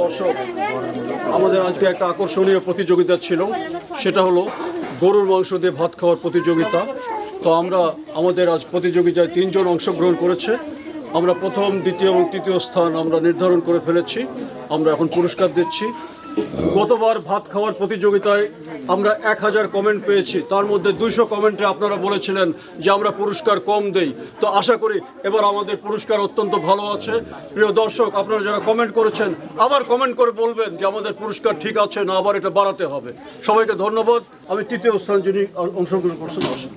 দর্শক, আমাদের আজকে একটা আকর্ষণীয় প্রতিযোগিতা ছিল। সেটা হলো গরুর মাংস দিয়ে ভাত খাওয়ার প্রতিযোগিতা। তো আমরা, আমাদের আজ প্রতিযোগিতায় তিনজন অংশগ্রহণ করেছে। আমরা প্রথম, দ্বিতীয় এবং তৃতীয় স্থান আমরা নির্ধারণ করে ফেলেছি। আমরা এখন পুরস্কার দিচ্ছি। গতবার ভাত খাওয়ার প্রতিযোগিতায় আমরা এক হাজার কমেন্ট পেয়েছি। তার মধ্যে দুইশো কমেন্টে আপনারা বলেছিলেন যে আমরা পুরস্কার কম দেই। তো আশা করি এবার আমাদের পুরস্কার অত্যন্ত ভালো আছে। প্রিয় দর্শক, আপনারা যারা কমেন্ট করেছেন, আবার কমেন্ট করে বলবেন যে আমাদের পুরস্কার ঠিক আছে না, আবার এটা বাড়াতে হবে। সবাইকে ধন্যবাদ। আমি তৃতীয় স্থান যিনি, অংশগ্রহণ করছেন আসেন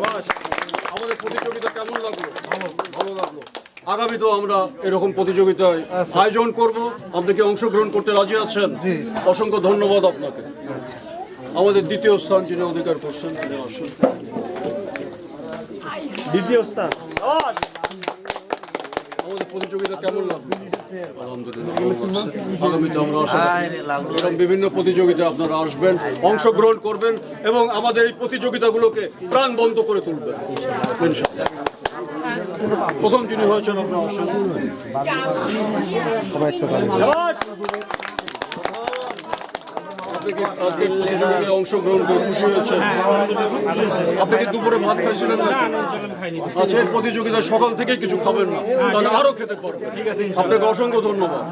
বাস, আমাদের প্রতিযোগিতা কেমন লাগল ভালো ভালো লাগল আগামীতেও আমরা এরকম প্রতিযোগিতায় আয়োজন করব। আপনি কি অংশগ্রহণ করতে রাজি আছেন? অসংখ্য ধন্যবাদ আপনাকে। আমাদের দ্বিতীয় স্থান যিনি অধিকার করছেন তিনি আসেন। দ্বিতীয় স্থান। আমাদের প্রতিযোগিতা কেমন লাগবে। আগামীতে আমরা এরকম বিভিন্ন প্রতিযোগিতায় আপনারা আসবেন অংশগ্রহণ করবেন এবং আমাদের এই প্রতিযোগিতাগুলোকে প্রাণবন্ত করে তুলবেন। ইনশাআল্লাহ। প্রথম যিনি হয়েছেন আপনার অংশগ্রহণ করে খুশি আপনি কি দুপুরে ভাত আচ্ছা সকাল থেকে কিছু খাবেন না। তাহলে আরও খেতে পারবেন। আপনাকে অসংখ্য ধন্যবাদ।